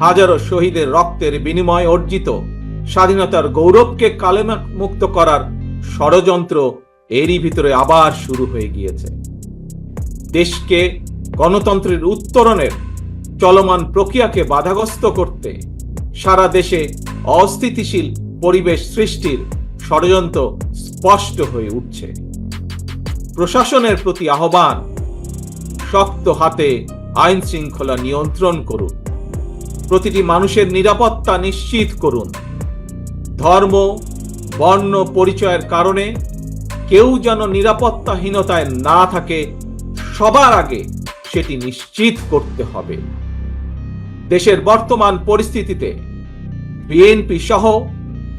হাজারো শহীদের রক্তের বিনিময়ে অর্জিত স্বাধীনতার গৌরবকে কালেমা মুক্ত করার ষড়যন্ত্র এরই ভিতরে আবার শুরু হয়ে গিয়েছে। দেশকে গণতন্ত্রের উত্তরণের চলমান প্রক্রিয়াকে বাধাগ্রস্ত করতে সারা দেশে অস্থিতিশীল পরিবেশ সৃষ্টির ষড়যন্ত্র স্পষ্ট হয়ে উঠছে। প্রশাসনের প্রতি আহ্বান, শক্ত হাতে আইন শৃঙ্খলা নিয়ন্ত্রণ করুন। প্রতিটি মানুষের নিরাপত্তা নিশ্চিত করুন। ধর্ম, বর্ণ, পরিচয়ের কারণে কেউ যেন নিরাপত্তাহীনতায় না থাকে, সবার আগে সেটি নিশ্চিত করতে হবে। দেশের বর্তমান পরিস্থিতিতে বিএনপি সহ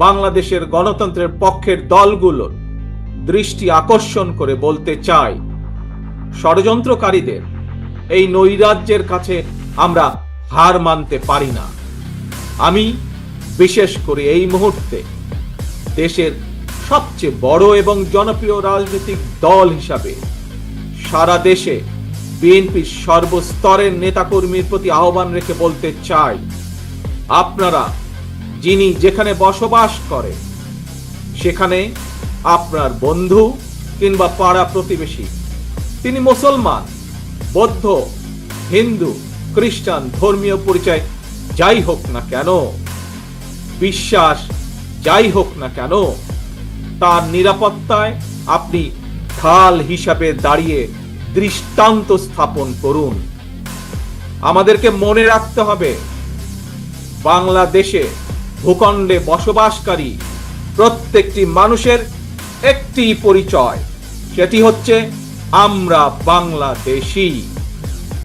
বাংলাদেশের গণতন্ত্রের পক্ষের দলগুলোর দৃষ্টি আকর্ষণ করে বলতে চাই, ষড়যন্ত্রকারীদের, এই নৈরাজ্যের কাছে আমরা হার মানতে পারি না। আমি বিশেষ করে এই মুহূর্তে দেশের সবচেয়ে বড় এবং জনপ্রিয় রাজনৈতিক দল হিসাবে সারা দেশে বিএনপির সর্বস্তরের নেতাকর্মীর প্রতি আহ্বান রেখে বলতে চাই, আপনারা যিনি যেখানে বসবাস করে সেখানে আপনার বন্ধু কিংবা পাড়া প্রতিবেশী, তিনি মুসলমান, বৌদ্ধ, হিন্দু খ্রিস্টান ধর্মীয় পরিচয়, যাই হোক না কেন, বিশ্বাস, যাই হোক না কেন, তার নিরাপত্তায় আপনি ঢাল হিসাবে দাঁড়িয়ে দৃষ্টান্ত স্থাপন করুন। আমাদেরকে মনে রাখতে হবে, বাংলাদেশে ভূখণ্ডে বসবাসকারী প্রত্যেকটি মানুষের একটি পরিচয়, সেটি হচ্ছে আমরা বাংলাদেশী।